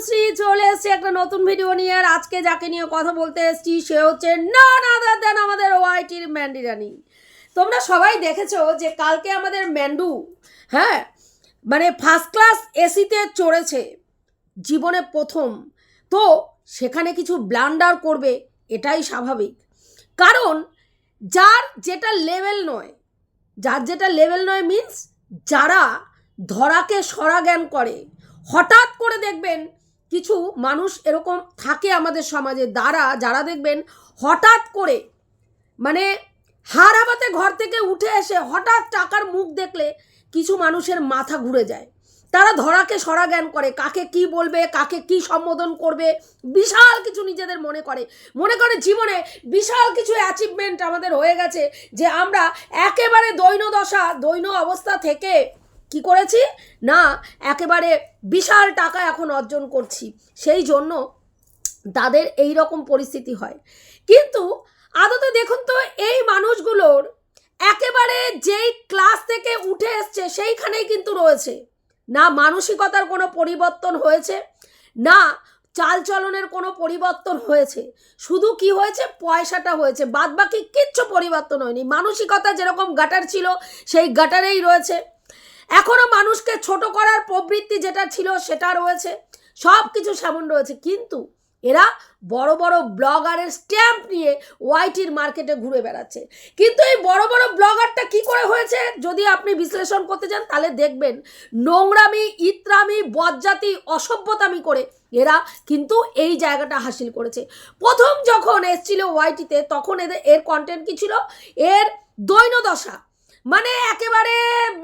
অনুশ্রী চলে এসছে একটা নতুন ভিডিও নিয়ে, আর আজকে যাকে নিয়ে কথা বলতে এসছি, সে হচ্ছে না না দেন আমাদের ওয়াইটির ম্যান্ডি রানী। তোমরা সবাই দেখেছ যে কালকে আমাদের ম্যান্ডু হ্যাঁ মানে ফার্স্ট ক্লাস এসিতে চড়েছে, জীবনে প্রথম। তো সেখানে কিছু ব্লান্ডার করবে, এটাই স্বাভাবিক। কারণ যার যেটা লেভেল নয়, যার যেটা লেভেল নয় মিন্স যারা ধরাকে সরা জ্ঞান করে, হঠাৎ করে দেখবেন কিছু মানুষ এরকম থাকে আমাদের সমাজে দ্বারা যারা দেখবেন হঠাৎ করে মানে হারাবাতে ঘর থেকে উঠে এসে হঠাৎ টাকার মুখ দেখলে কিছু মানুষের মাথা ঘুরে যায়। তারা ধরাকে সরা জ্ঞান করে, কাকে কি বলবে, কাকে কি সম্বোধন করবে, বিশাল কিছু নিজেদের মনে করে। মনে করে জীবনে বিশাল কিছু অ্যাচিভমেন্ট আমাদের হয়ে গেছে যে আমরা একেবারে দৈন দশা দৈন অবস্থা থেকে কি করেছি? না, একেবারে বিশাল টাকা এখন অর্জন করছি। সেই জন্য তাদের এই রকম পরিস্থিতি হয়। কিন্তু আদতে দেখুন তো, এই মানুষগুলোর একেবারে যেই ক্লাস থেকে উঠে এসছে, সেইখানেই কিন্তু রয়েছে। না মানসিকতার কোনো পরিবর্তন হয়েছে, না চালচলনের কোনো পরিবর্তন হয়েছে। শুধু কি হয়েছে? পয়সাটা হয়েছে। বাদ বাকি কিচ্ছু পরিবর্তন হয়নি। মানসিকতা যেরকম গাটার ছিল, সেই গাটারেই রয়েছে। এখনও মানুষকে ছোট করার প্রবৃত্তি যেটা ছিল সেটা রয়েছে। সব কিছু সেমন রয়েছে। কিন্তু এরা বড় বড় ব্লগারের স্ট্যাম্প নিয়ে ওয়াইটির মার্কেটে ঘুরে বেড়াচ্ছে। কিন্তু এই বড় বড় ব্লগারটা কি করে হয়েছে যদি আপনি বিশ্লেষণ করতে চান, তাহলে দেখবেন নোংরামি, ইত্রামি, বজ্জাতি, অসভ্যতামি করে এরা কিন্তু এই জায়গাটা হাসিল করেছে। প্রথম যখন এসছিল ওয়াইটিতে তখন এদের, এর কন্টেন্ট কি ছিল? এর দৈনদশা। মানে একেবারে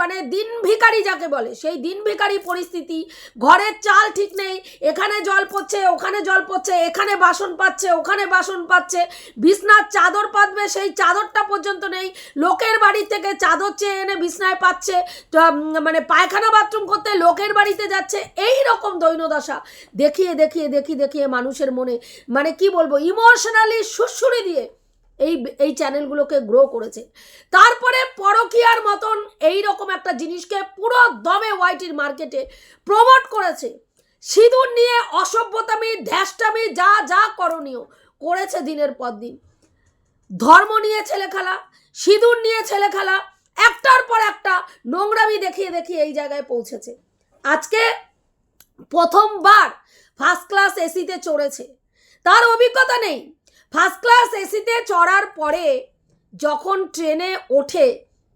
মানে দিন ভিখারি যাকে বলে, সেই দিন ভিখারি পরিস্থিতি, ঘরের চাল ঠিক নেই, এখানে জল পড়ছে, ওখানে জল পড়ছে, এখানে বাসন পাচ্ছে, ওখানে বাসন পাচ্ছে, বিছনার চাদর পাতবে, সেই চাদরটা পর্যন্ত নেই, লোকের বাড়ি থেকে চাদর চেয়ে এনে বিছনায় পাচ্ছে মানে পায়খানা বাথরুম করতে লোকের বাড়িতে যাচ্ছে, এই রকম দৈনদশা। দেখিয়ে দেখিয়ে দেখিয়ে দেখিয়ে মানুষের মনে মানে কি বলব, ইমোশনালি সুরসুরি দিয়ে এই এই চ্যানেলগুলোকে গ্রো করেছে। তারপরে পরকিয়ার মতন এই রকম একটা জিনিসকে পুরো দমে ওয়াইটির মার্কেটে প্রমোট করেছে। সিঁদুর নিয়ে অসভ্যতামি, ধ্যাসটামি, যা যা করণীয় করেছে দিনের পর দিন। ধর্ম নিয়ে ছেলে খেলা সিঁদুর নিয়ে ছেলে খেলা একটার পর একটা নোংরামি দেখিয়ে দেখিয়ে এই জায়গায় পৌঁছেছে। আজকে প্রথমবার ফার্স্ট ক্লাস এসিতে চড়েছে। তার অভিজ্ঞতা নেই। ফার্স্ট ক্লাস এসিতে চড়ার পরে যখন ট্রেনে ওঠে,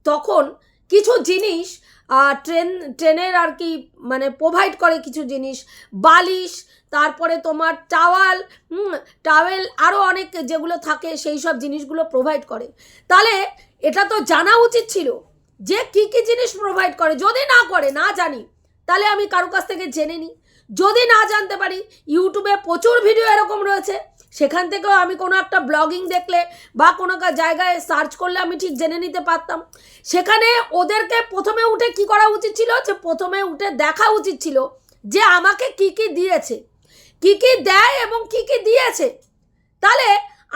তখন কিছু জিনিস ট্রেন, ট্রেনের আর কি মানে প্রোভাইড করে কিছু জিনিস। বালিশ, তারপরে তোমার টাওয়াল টাওয়েল আরও অনেক যেগুলো থাকে, সেই সব জিনিসগুলো প্রোভাইড করে। তাহলে এটা তো জানা উচিত ছিল যে কি কি জিনিস প্রোভাইড করে। যদি না করে, না জানি, তাহলে আমি কারও কাছ থেকে জেনে নিই। যদি না জানতে পারি, ইউটিউবে প্রচুর ভিডিও এরকম রয়েছে। সেখান থেকেও আমি কোনো একটা ব্লগিং দেখলে বা কোনো জায়গায় সার্চ করলে আমি ঠিক জেনে নিতে পারতাম। সেখানে ওদেরকে প্রথমে উঠে কি করা উচিত ছিল? যে প্রথমে উঠে দেখা উচিত ছিল যে আমাকে কি কি দিয়েছে। কি কি দেয় এবং কি কি দিয়েছে। তাহলে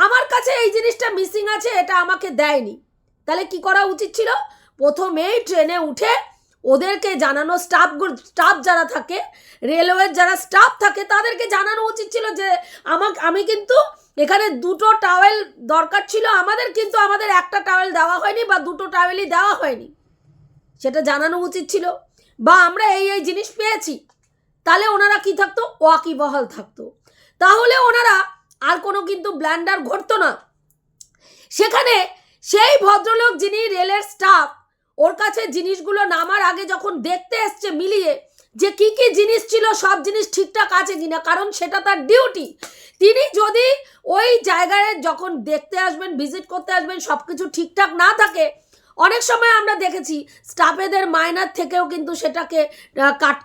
আমার কাছে এই জিনিসটা মিসিং আছে, এটা আমাকে দেয়নি। তাহলে কি করা উচিত ছিল? প্রথমেই ট্রেনে উঠে ওদেরকে জানানো স্টাফ স্টাফ যারা থাকে রেলওয়ের যারা স্টাফ থাকে, তাদেরকে জানানো উচিত ছিল যে আমাকে, আমি কিন্তু এখানে দুটো টাওয়েল দরকার ছিল, আমাদের কিন্তু আমাদের একটা টাওয়েল দেওয়া হয়নি বা দুটো টাওয়েলই দেওয়া হয়নি। সেটা জানানো উচিত ছিল। বা আমরা এই এই জিনিস পেয়েছি। তাহলে ওনারা কি থাকতো? ওয়াকিবহাল থাকতো। তাহলে ওনারা আর কোনো কিন্তু ব্ল্যান্ডার ঘটতো না। সেখানে সেই ভদ্রলোক যিনি রেলের স্টাফ ওর কাছে জিনিসগুলো নামার আগে যখন দেখতে এসছে মিলিয়ে যে কি কি জিনিস ছিল, সব জিনিস ঠিকঠাক আছে কিনা, কারণ সেটা তার ডিউটি তিনি যদি ওই জায়গায় যখন দেখতে আসবেন ভিজিট করতে আসবেন সব কিছু ঠিকঠাক না থাকে, অনেক সময় আমরা দেখেছি স্টাফেদের মাইনার থেকেও কিন্তু সেটাকে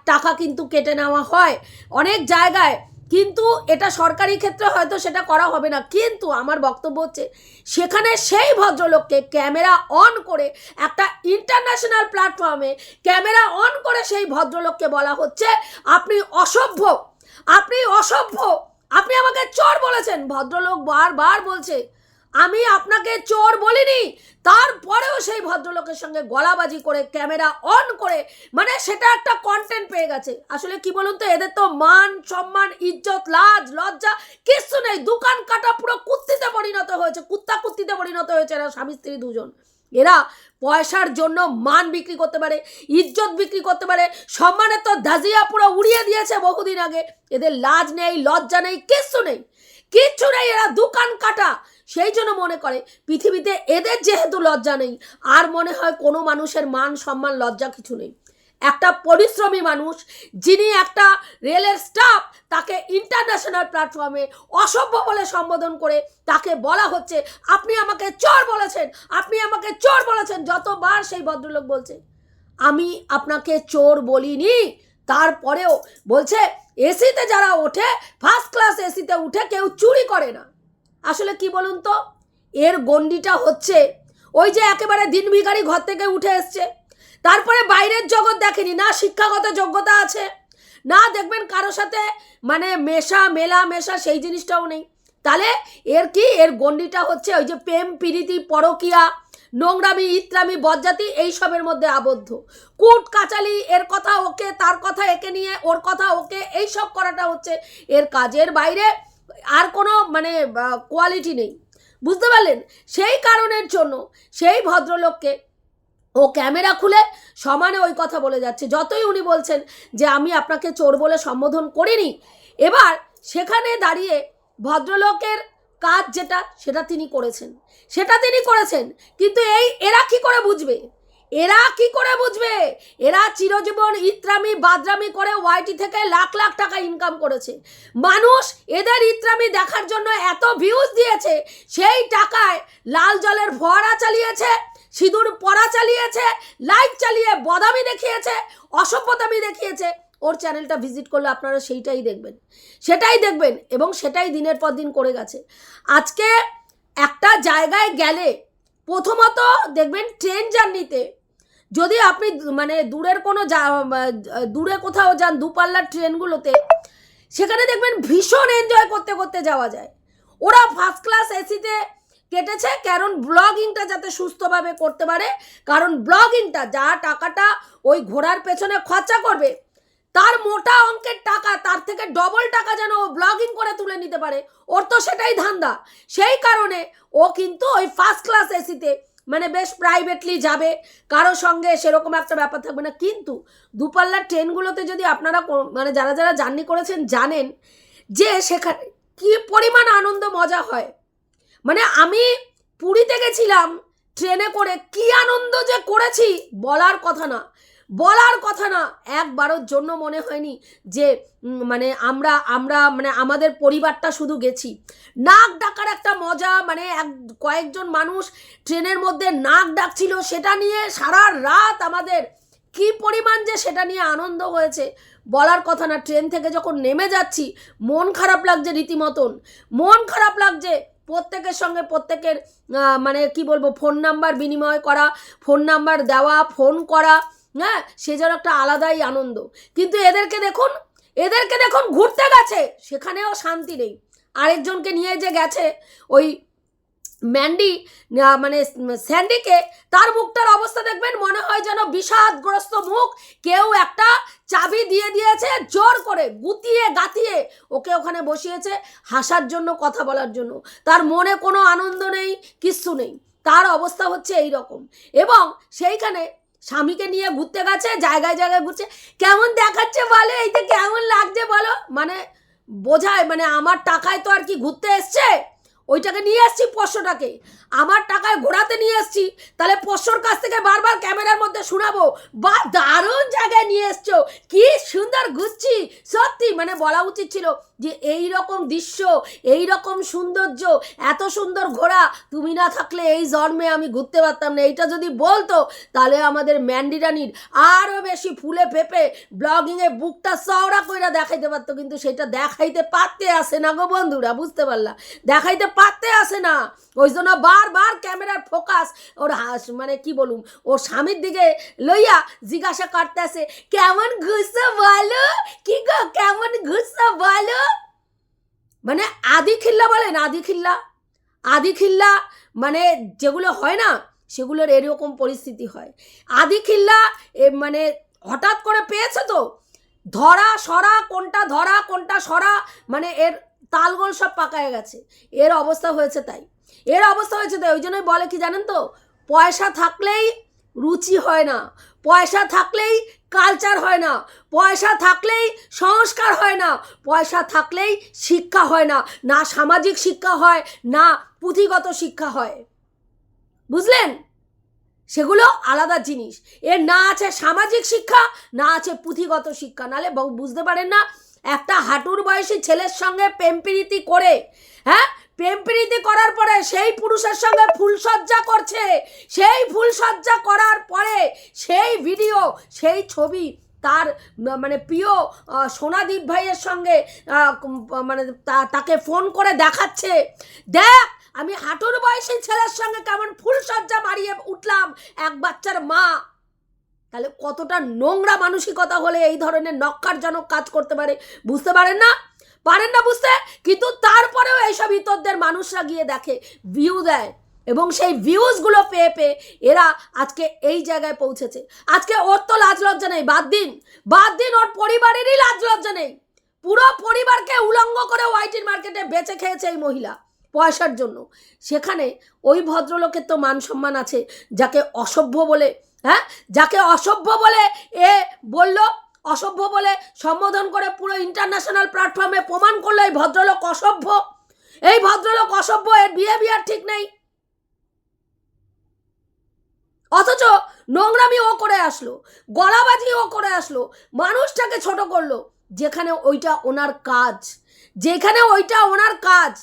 টাকা কিন্তু কেটে নেওয়া হয়। অনেক জায়গায় কিন্তু এটা সরকারি ক্ষেত্রে হয়তো সেটা করা হবে না। কিন্তু আমার বক্তব্য হচ্ছে, সেখানে সেই ভদ্রলোককে ক্যামেরা অন করে একটা ইন্টারন্যাশনাল প্ল্যাটফর্মে ক্যামেরা অন করে সেই ভদ্রলোককে বলা হচ্ছে, আপনি অসভ্য আপনি অসভ্য, আপনি আমাকে চোর বলেছেন। ভদ্রলোক বারবার বলছে আমি আপনাকে চোর বলিনি। তারপরেও সেই ভদ্রলোকের সঙ্গে গলাবাজি করে, ক্যামেরা অন করে মানে সেটা একটা কন্টেন্ট পেয়ে গেছে। আসলে কি বলুন তো, এদের তো মান, সম্মান, ইজ্জত, লাজ, লজ্জা কিচ্ছু নেই। দোকান কাটা পুরো কুত্তিতে পরিণত হয়েছে, কুত্তা কুত্তিতে পরিণত হয়েছে এরা, স্বামী, স্ত্রী দুজন। এরা পয়সার জন্য মান বিক্রি করতে পারে, ইজ্জত বিক্রি করতে পারে, সম্মানের তো দাজিয়া পুরো উড়িয়ে দিয়েছে বহুদিন আগে। এদের লাজ নেই, লজ্জা নেই, কিচ্ছু নেই। কিচ্ছু নেই, এরা দোকান কাটা। সেই জন্য মনে করে পৃথিবীতে এদের যেহেতু লজ্জা নেই, আর মনে হয় কোনো মানুষের মান সম্মান লজ্জা কিছু নেই। একটা পরিশ্রমী মানুষ যিনি একটা রেলের স্টাফ, তাকে ইন্টারন্যাশনাল প্ল্যাটফর্মে অসভ্য বলে সম্বোধন করে তাকে বলা হচ্ছে, আপনি আমাকে চোর বলেছেন, আপনি আমাকে চোর বলেছেন, যতবার সেই ভদ্রলোক বলছে, আমি আপনাকে চোর বলিনি। তারপরেও বলছে, এসিতে যারা ওঠে ফার্স্ট ক্লাস এসিতে উঠে কেউ চুরি করে না। আসলে কি বলুন তো? এর গণ্ডিটা হচ্ছে ওই যে একেবারে দিন ভিখারি ঘর থেকে উঠে এসছে। তারপরে বাইরের জগৎ দেখেনি, না শিক্ষাগত যোগ্যতা আছে, না দেখবেন কারও সাথে মানে মেশা, মেলা মেশা সেই জিনিসটাও নেই। তাহলে এর কি? এর গণ্ডিটা হচ্ছে ওই যে প্রেম, প্রীতি, পরকিয়া, নোংরামি, ইত্রামি বজ্জাতি এইসবের মধ্যে আবদ্ধ। কুট কাচালি, এর কথা ওকে, তার কথা একে নিয়ে, ওর কথা ওকে, এইসব করাটা হচ্ছে। এর কাজের বাইরে আর কোনো মানে কোয়ালিটি নেই। বুঝতে পারলেন? সেই কারণের জন্য সেই ভদ্রলোককে ও ক্যামেরা খুলে সমানে ওই কথা বলে যাচ্ছে। যতই উনি বলছেন যে, আমি আপনাকে চোর বলে সম্বোধন করিনি। এবার সেখানে দাঁড়িয়ে ভদ্রলোকের কাজ যেটা, সেটা তিনি করেছেন। সেটা তিনি করেছেন, কিন্তু এই, এরা কী করে বুঝবে? এরা কি করে বুঝবে? এরা চিরজীবন ইত্রামি বাদরামি করে ওয়াইটি থেকে লাখ লাখ টাকা ইনকাম করেছে। মানুষ এদের ইত্রামি দেখার জন্য এত ভিউজ দিয়েছে, সেই টাকায় লাল জলের ফোয়ারা চালিয়েছে, সিঁদুর পরা চালিয়েছে লাইভ চালিয়ে বদামি দেখিয়েছে, অসভ্যতামি দেখিয়েছে। ওর চ্যানেলটা ভিজিট করলে আপনারা সেইটাই দেখবেন। সেটাই দেখবেন এবং সেটাই দিনের পর দিন করে গেছে। আজকে একটা জায়গায় গেলে প্রথমত দেখবেন ট্রেন জার্নিতে যদি আপনি মানে দূরের কোনো দূরে কোথাও যান দুপাল্লার ট্রেনগুলোতে, সেখানে দেখবেন ভীষণ এনজয় করতে করতে যাওয়া যায়। ওরা ফার্স্ট ক্লাস এসিতে কেটেছে, কারণ ব্লগিংটা যাতে সুস্থভাবে করতে পারে, কারণ ব্লগিংটা যা টাকাটা ওই ঘোড়ার পেছনে খরচা করবে, তার মোটা অঙ্কের টাকা, তার থেকে ডবল টাকা যেন ও ব্লগিং করে তুলে নিতে পারে, ওর তো সেটাই ধান্দা। সেই কারণে ও কিন্তু ওই ফার্স্ট ক্লাস এসিতে মানে বেশ প্রাইভেটলি যাবে। কারও সঙ্গে সেরকম একটা ব্যাপার থাকবে না। কিন্তু দুপাল্লার ট্রেনগুলোতে যদি আপনারা মানে যারা যারা জার্নি করেছেন জানেন যে সেখানে কি পরিমাণ আনন্দ, মজা হয়। মানে আমি পুরীতে গেছিলাম ট্রেনে করে, কি আনন্দ যে করেছি বলার কথা না। বলার কথা না। একবারের জন্য মনে হয়নি যে মানে আমরা আমরা মানে আমাদের পরিবারটা শুধু গেছি। নাক ডাকার একটা মজা মানে এক, কয়েকজন মানুষ ট্রেনের মধ্যে নাক ডাকছিল, সেটা নিয়ে সারা রাত আমাদের কি পরিমাণ যে সেটা নিয়ে আনন্দ হয়েছে। বলার কথা না, ট্রেন থেকে যখন নেমে যাচ্ছি, মন খারাপ লাগছে রীতিমতন। মন খারাপ লাগছে প্রত্যেকের সঙ্গে, প্রত্যেকের মানে কি বলব, ফোন নাম্বার বিনিময় করা, ফোন নাম্বার দেওয়া, ফোন করা হ্যাঁ সে যেন একটা আলাদাই আনন্দ। কিন্তু এদেরকে দেখুন এদেরকে দেখুন ঘুরতে গেছে, সেখানেও শান্তি নেই। আরেকজনকে নিয়ে যে গেছে, ওই ম্যান্ডি মানে স্যান্ডিকে, তার মুখটার অবস্থা দেখবেন, মনে হয় যেন বিষাদগ্রস্ত মুখ। কেউ একটা চাবি দিয়ে দিয়েছে, জোর করে, গুতিয়ে, গাতিয়ে। ওকে ওখানে বসিয়েছে হাসার জন্য, কথা বলার জন্য। তার মনে কোনো আনন্দ নেই, কিচ্ছু নেই। তার অবস্থা হচ্ছে এই রকম। এবং সেইখানে স্বামীকে নিয়ে ঘুরতে গেছে, জায়গায় জায়গায় ঘুরছে। কেমন দেখাচ্ছে বলে? এইটা কেমন লাগছে বলো? মানে বোঝায় মানে আমার টাকায় তো আর কি ঘুরতে এসছে? ওইটাকে নিয়ে এসছি পোষ্যটাকে। আমার টাকায় ঘোরাতে নিয়ে এসছি। তাহলে পোষ্যর কাছ থেকে বারবার ক্যামেরার মধ্যে শোনাবো। বা দারুণ জায়গায় নিয়ে এসছো। কি সুন্দর ঘুরছি। সত্যি মানে বলা উচিত ছিল। যে এই রকম দৃশ্য, এই রকম সৌন্দর্য, এত সুন্দর ঘোড়া, তুমি না থাকলে এই জন্মে আমি ঘুরতে পারতাম না। এইটা যদি বলতো, তাহলে আমাদের ম্যান্ডিরানির আরও বেশি ফুলে ফেপে ব্লগিংয়ে বুকটা চওড়া কইরা দেখাইতে পারতো, কিন্তু সেটা দেখাইতে পারতে আসে না গো বন্ধুরা, বুঝতে পারলা? দেখাইতে পারতে আসে না। ওই জন্য বারবার ক্যামেরার ফোকাস, ওর হাস মানে কি বলুম, ওর স্বামীর দিকে লইয়া জিজ্ঞাসা করতে আসে কেমন ঘুরছো বলো? কি গো, কেমন ঘুরছো বলো? মানে আদি খিল্লা বলেন আদি খিল্লা। আদি খিল্লা মানে যেগুলো হয় না, সেগুলোর এরকম পরিস্থিতি হয়। আদিখিল্লা এ মানে হঠাৎ করে পেয়েছে তো? ধরা, সরা, কোনটা ধরা, কোনটা সরা মানে এর তালগোল সব পাকায় গেছে। এর অবস্থা হয়েছে তাই। এর অবস্থা হয়েছে তাই, ওই জন্যই বলে কি জানেন তো? পয়সা থাকলেই রুচি হয় না। পয়সা থাকলেই কালচার হয় না। পয়সা থাকলেই সংস্কার হয় না। পয়সা থাকলেই শিক্ষা হয় না। না সামাজিক শিক্ষা হয়, না পুঁথিগত শিক্ষা হয়। বুঝলেন? সেগুলো আলাদা জিনিস। এর না আছে সামাজিক শিক্ষা, না আছে পুঁথিগত শিক্ষা। নালে বুঝতে পারেন না, একটা হাঁটুর বয়সী ছেলের সঙ্গে প্রেমপ্রীতি করে হ্যাঁ? প্রেমপ্রীতি করার পরে সেই পুরুষের সঙ্গে ফুলসজ্জা করছে। সেই ফুলসজ্জা করার পরে সেই ভিডিও সেই ছবি তার মানে প্রিয় সোনাদীপ ভাইয়ের সঙ্গে মানে তাকে ফোন করে দেখাচ্ছে। দেখ, আমি হাঁটুর বয়সী ছেলের সঙ্গে কেমন ফুলসজ্জা মারিয়ে উঠলাম, এক বাচ্চার মা। তাহলে কতটা নোংরা মানসিকতা হলে এই ধরনের নক্কারজনক কাজ করতে পারে, বুঝতে পারেন না? পারেন না বুঝতে? কিন্তু তারপরেও এইসব ইতরদের মানুষরা গিয়ে দেখে ভিউ দেয়। এবং সেই ভিউজগুলো পেয়ে পেয়ে এরা আজকে এই জায়গায় পৌঁছেছে। আজকে ওর তো লাজ লজ্জা নেই, বাদ দিন। বাদ দিন, ওর পরিবারেরই লাজ লজ্জা নেই। পুরো পরিবারকে উলঙ্গ করে ওয়াইটির মার্কেটে বেচে খেয়েছে এই মহিলা পয়সার জন্য। সেখানে ওই ভদ্রলোকের তো মান সম্মান আছে, যাকে অসভ্য বলে হ্যাঁ? যাকে অসভ্য বলে এ বলল অসভ্য বলে সম্বোধন করে পুরো ইন্টারন্যাশনাল প্ল্যাটফর্মে প্রমাণ করল এই ভদ্রলোক অসভ্য। এই ভদ্রলোক অসভ্য, এর বিহেভিয়ার ঠিক নেই। অথচ নোংরামি ও করে আসলো গলাবাজি ও করে আসলো, মানুষটাকে ছোট করল, যেখানে ওইটা ওনার কাজ, যেখানে ওইটা ওনার কাজ।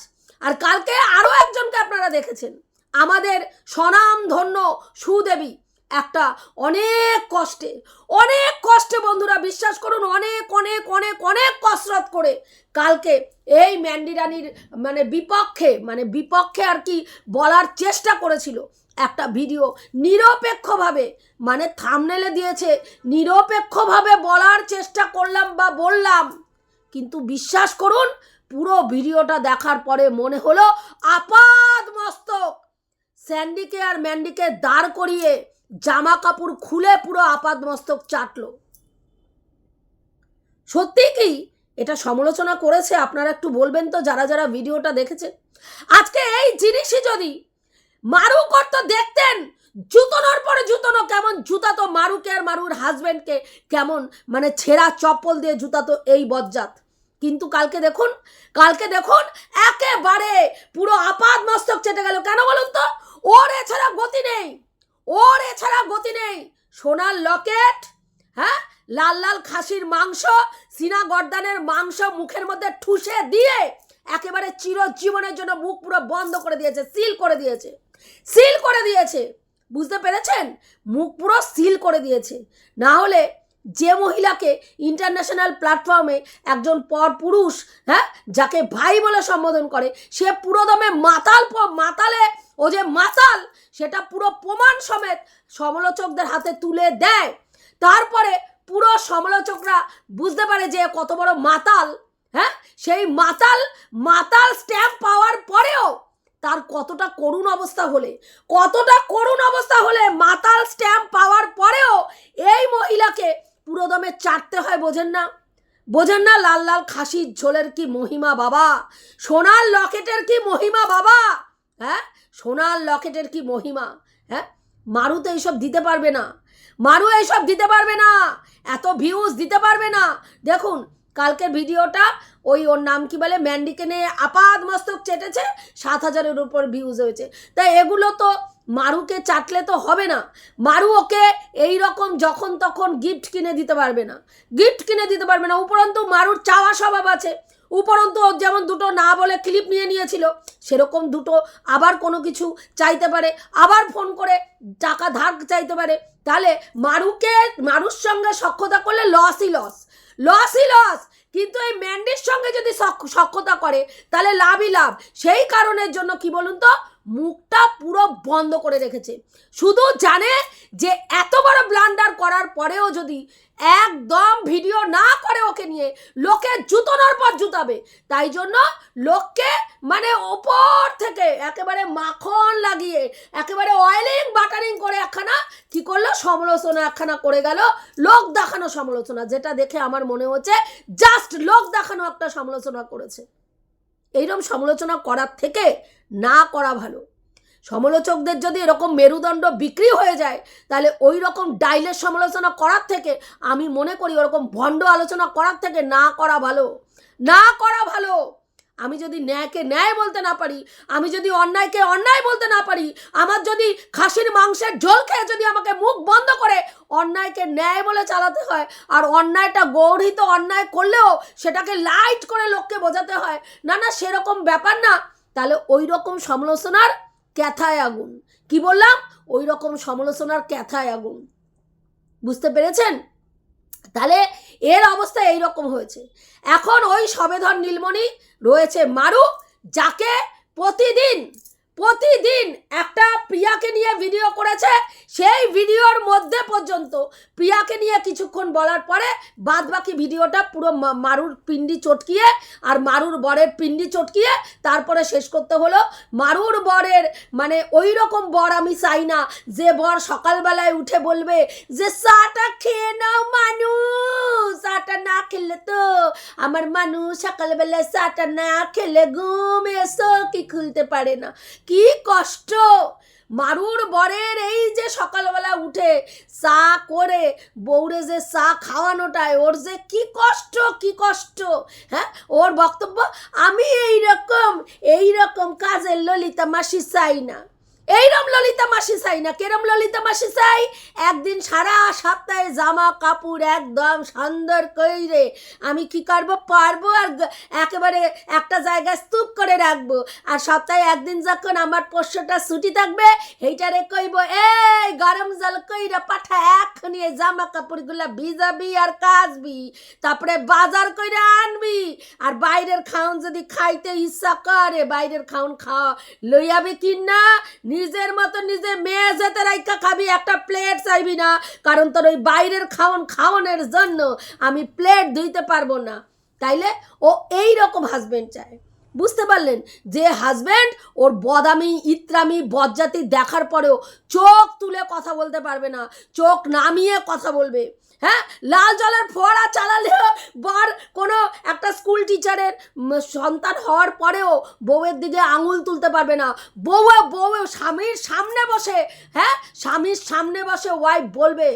আর কালকে আরও একজনকে আপনারা দেখেছেন, আমাদের স্বনাম ধন্য সুদেবী। একটা অনেক কষ্টে অনেক কষ্টে বন্ধুরা, বিশ্বাস করুন, অনেক অনেক অনেক অনেক কসরত করে কালকে এই ম্যান্ডিরানির মানে বিপক্ষে মানে বিপক্ষে আর কি বলার চেষ্টা করেছিল। একটা ভিডিও নিরপেক্ষভাবে মানে থামনেলে দিয়েছে, নিরপেক্ষভাবে বলার চেষ্টা করলাম বা বললাম। কিন্তু বিশ্বাস করুন, পুরো ভিডিওটা দেখার পরে মনে হলো আপাদ মস্তক। স্যান্ডিকে আর ম্যান্ডিকে দাঁড় করিয়ে জামা কাপড় খুলে পুরো আপাদ মস্তক চাটলো। সত্যি কি? এটা সমালোচনা করেছে, আপনারা একটু বলবেন তো যারা যারা ভিডিওটা দেখেছে। আজকে এই জিনিসই যদি মারু করতো দেখতেন জুতোনোর পরে জুতোনো কেমন জুতা তো মারুকে আর মারুর হাজবেন্ডকে কেমন মানে ছেঁড়া চপ্পল দিয়ে জুতা তো এই বজ্জাত। কিন্তু কালকে দেখুন কালকে দেখুন, একেবারে পুরো আপাদ মস্তক চেটে গেল। কেন বলুন তো? ওর এছাড়া গতি নেই। ওর এছাড়া গতি নেই। সোনার লকেট হ্যাঁ? লাল লাল খাসির মাংস, সিনা গর্দানের মাংস মুখের মধ্যে ঠুসে দিয়ে একেবারে চিরজীবনের জন্য মুখ পুরো বন্ধ করে দিয়েছে, সিল করে দিয়েছে। সিল করে দিয়েছে। বুঝতে পেরেছেন? মুখ পুরো সিল করে দিয়েছে। না হলে যে মহিলাকে ইন্টারন্যাশনাল প্ল্যাটফর্মে একজন পর পুরুষ হ্যাঁ? যাকে ভাই বলে সম্বোধন করে, সে পুরোদমে মাতাল মাতালে ও যে মাতাল, সেটা পুরো প্রমাণ সমেত সমালোচকদের হাতে তুলে দেয়। তারপরে পুরো সমালোচকরা বুঝতে পারে যে কত বড় মাতাল হ্যাঁ? সেই মাতাল মাতাল স্ট্যাম্প পাওয়ার পরেও তার কতটা করুণ অবস্থা হলে, কতটা করুণ অবস্থা হলে মাতাল স্ট্যাম্প পাওয়ার পরেও এই মহিলাকে পুরোদমে চাটতে হয়, বোঝেন না? বোঝেন না লাল লাল খাসির ঝোলের কি মহিমা বাবা? সোনার লকেটের কি মহিমা বাবা? হ্যাঁ? সোনার লকেটের কি মহিমা? হ্যাঁ? মারু তো এইসব দিতে পারবে না। মারু এইসব দিতে পারবে না। এত ভিউজ দিতে পারবে না। দেখুন, কালকের ভিডিওটা ওই ওর নাম কি বলে? ম্যান্ডিকে নিয়ে আপাদ মস্তক চেটেছে, সাত হাজারের উপর ভিউজ হয়েছে। তাই এগুলো তো মারুকে চাটলে তো হবে না। মারু ওকে এই রকম যখন তখন গিফট কিনে দিতে পারবে না। গিফট কিনে দিতে পারবে না। উপরন্তু মারুর চাওয়া স্বভাব আছে। উপরন্তু যেমন দুটো না বলে ক্লিপ নিয়ে নিয়েছিল, সেরকম দুটো আবার কোনো কিছু চাইতে পারে, আবার ফোন করে টাকা ধার চাইতে পারে, তাহলে মারুকে, মারুর সঙ্গে সক্ষতা করলে লসই লস লসই লস কিন্তু এই ম্যান্ডির সঙ্গে যদি সক্ষ- সক্ষতা করে, তাহলে লাভই লাভ, সেই কারণের জন্য কি বলুন তো মুখটা পুরো বন্ধ করে রেখেছে। শুধু জানে যে এত বড় ব্লান্ডার করার পরেও যদি একদম ভিডিও না করে ওকে নিয়ে লোকে জুতোনোর পর জুতাবে, তাই জন্য লোককে মানে ওপর থেকে একেবারে মাখন লাগিয়ে, একেবারে অয়েলিং বাটারিং করে একখানা, কি করল? সমালোচনা একখানা করে গেল, লোক দেখানো সমালোচনা, যেটা দেখে আমার মনে হচ্ছে জাস্ট লোক দেখানো একটা সমালোচনা করেছে। এইরকম সমালোচনা করার থেকে না করা ভালো। সমালোচকদের যদি এরকম মেরুদণ্ড বিক্রি হয়ে যায়, তাহলে ওই রকম ডাইলের সমালোচনা করার থেকে, আমি মনে করি ওরকম ভণ্ড আলোচনা করার থেকে না করা ভালো। না করা ভালো! আমি যদি ন্যায়কে ন্যায় বলতে না পারি, আমি যদি অন্যায়কে অন্যায় বলতে না পারি, আমার যদি খাসির মাংসের ঝোল খেয়ে যদি আমাকে মুখ বন্ধ করে, অন্যায়কে ন্যায় বলে চালাতে হয়, আর অন্যায়টা গৌরহিত অন্যায় করলেও সেটাকে লাইট করে লোককে বোঝাতে হয়, না না, সেরকম ব্যাপার না। তাহলে ওই রকম সমালোচনার ক্যাথায় আগুন। কি বললাম? ওই রকম সমালোচনার ক্যাথায় আগুন। বুঝতে পেরেছেন? তাহলে এর অবস্থা এই রকম হয়েছে। এখন ওই সবেধন নীলমণি রয়েছে মারু যাকে প্রতিদিন প্রতিদিন একটা প্রিয়াকে নিয়ে ভিডিও করেছে। সেই ভিডিওর মধ্যে পর্যন্ত প্রিয়াকে নিয়ে কিছুক্ষণ বলার পরে বাদ বাকি ভিডিওটা পুরো মারুর পিন্ডি চটকিয়ে আর মারুর বরের পিন্ডি চটকিয়ে তারপরে শেষ করতে হলো। মারুর বরের মানে ওই রকম বর আমি চাই না। যে বর সকালবেলায় উঠে বলবে যে, চাটা খেয়ে নাও মানুষ চাটা না খেলে তো আমার মানুষ সকালবেলায় চাটা না খেলে ঘুম এসো, কি খুলতে পারে না। কি কষ্ট! মারুর বরের এই যে সকালবেলা উঠে চা করে, বউরে যে চা খাওয়ানোটায়, ওর যে কি কষ্ট কি কষ্ট হ্যাঁ? ওর বক্তব্য, আমি এই রকম এই রকম কাজের ললিতা মাসি চাই না। এইরম ললিতা মাসি চাই না কেরম ললিতা মাসি চাই? একদিন সারা সপ্তাহে জামা কাপড় একদম সুন্দর কইরে আমি কি করব? পারব আর একেবারে একটা জায়গায় স্তূপ করে রাখব। আর সপ্তাহে একদিন যখন আমার পোষ্যটা ছুটি থাকবে এইটারে কইব, এই গরম জল কইরা পাঠা এক্ষুনি এই জামা কাপড়গুলা ভিজাবি আর কাচবি। তারপরে বাজার কইরা আনবি। আর বাইরের খাউন যদি খাইতে ইচ্ছা করে, বাইরের খাউন খাওয়া লইয়াবি কি না নিজের মতো নিজে মেয়ে যেতে রাইকা খাবি, একটা প্লেট চাইবি না। কারণ তোর ওই বাইরের খাওন খাওয়ানোর জন্য আমি প্লেট ধুইতে পারব না। তাইলে ও এই রকম হাজবেন্ড চায়। বুঝতে পারলেন যে হাজব্যান্ড ওর বদামি, ইত্রামি বজ্জাতি দেখার পরেও চোখ তুলে কথা বলতে পারবে না, চোখ নামিয়ে কথা বলবে। হ্যাঁ? লাল জলের ফোয়ারা চালালেও বর কোনো একটা স্কুল টিচারের সন্তান হওয়ার পরেও বউয়ের দিকে আঙুল তুলতে পারবে না। বউ বউ, স্বামীর সামনে বসে হ্যাঁ? স্বামীর সামনে বসে ওয়াইফ বলবে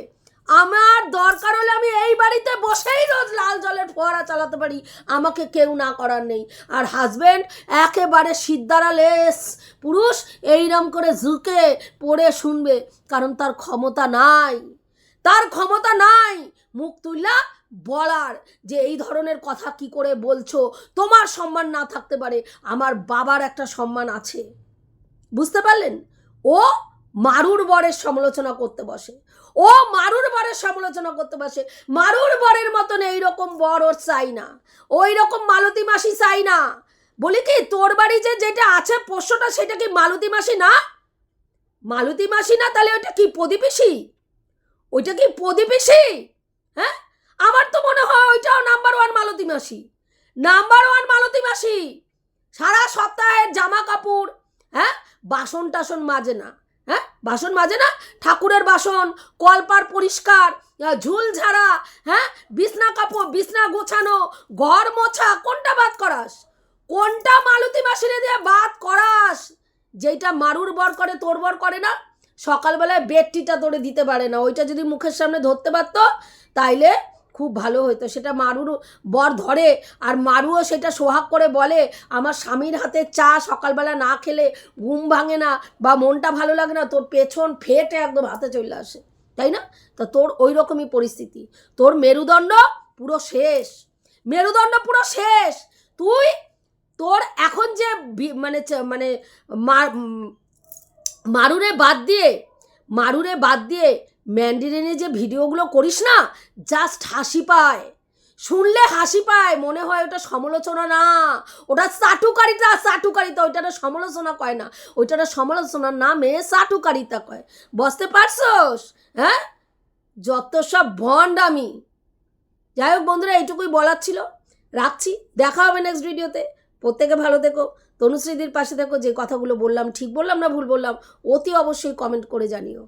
আমার দরকার হলে আমি এই বাড়িতে বসেই রোজ লাল জলের ফোয়ারা চালাতে পারি। আমাকে কেউ না করার নেই। আর হাজবেন্ড একেবারে সিদ্ধারা লেস। পুরুষ এইরম করে ঝুঁকে পড়ে শুনবে, কারণ তার ক্ষমতা নাই। তার ক্ষমতা নাই। মুখ তুললা বলার যে এই ধরনের কথা কি করে বলছো? তোমার সম্মান না থাকতে পারে। আমার বাবার একটা সম্মান আছে। বুঝতে পারলেন? ও মারুর বরের সমালোচনা করতে বসে। ও মারুর বরের সমালোচনা করতে বসে। মারুর বরের মতন এইরকম বর ওর চাই না। ওই রকম মালতী মাসি চাই না। বলি কি, তোর বাড়ি যে যেটা আছে পোষ্যটা সেটা কি মালতী মাসি না? মালতী মাসি না, তাহলে ওইটা কি প্রদীপিসি ওইটা কি প্রদীপিসি হ্যাঁ? আমার তো মনে হয় ওইটাও নাম্বার ওয়ান মালতী মাসি। নাম্বার ওয়ান মালতী মাসি। সারা সপ্তাহের জামা কাপড় হ্যাঁ? বাসন টাসন মাজে না। হ্যাঁ? বাসন মাজে না? ঠাকুরের বাসন, কলপার পরিষ্কার ঝুল ঝাড়া হ্যাঁ? বিছনা কাপড়, বিছনা গোছানো, ঘর মোছা, কোনটা বাদ করাস? কোনটা মালতী মাসিরে দিয়ে বাদ করাস? যেইটা মারুর বর করে, তোর বর করে না, সকালবেলায় বেডটিটা তোরে দিতে পারে না। ওইটা যদি মুখের সামনে ধরতে পারতো, তাইলে খুব ভালো হতো সেটা মারুর বর ধরে আর মারুও সেটা সোহাগ করে বলে, আমার স্বামীর হাতে চা সকালবেলা না খেলে ঘুম ভাঙে না বা মনটা ভালো লাগে না, তোর পেছন ফেটে একদম হাতে চলে আসে। তাই না? তা তোর ওই রকমই পরিস্থিতি। তোর মেরুদণ্ড পুরো শেষ। মেরুদণ্ড পুরো শেষ। তুই তোর এখন যে মানে মানে মারুরে বাদ দিয়ে, মারুরে বাদ দিয়ে ম্যান্ডিরেনে যে ভিডিওগুলো করিস না জাস্ট হাসি পায়। শুনলে হাসি পায়, মনে হয় ওটা সমালোচনা না। ওটা চাটুকারিতা চাটুকারিতা ওইটা সমালোচনা কয় না। ওইটা সমালোচনার নামে চাটুকারিতা কয়। বসতে পারছস? হ্যাঁ? যত সব ভন্ড আমি। যাই হোক বন্ধুরা, এইটুকুই বলার ছিল। রাখছি, দেখা হবে নেক্সট ভিডিওতে প্রত্যেকে ভালো থেকো, তনুশ্রীদির পাশে থেকো, যে কথাগুলো বললাম, ঠিক বললাম না ভুল বললাম, অতি অবশ্যই কমেন্ট করে জানিও।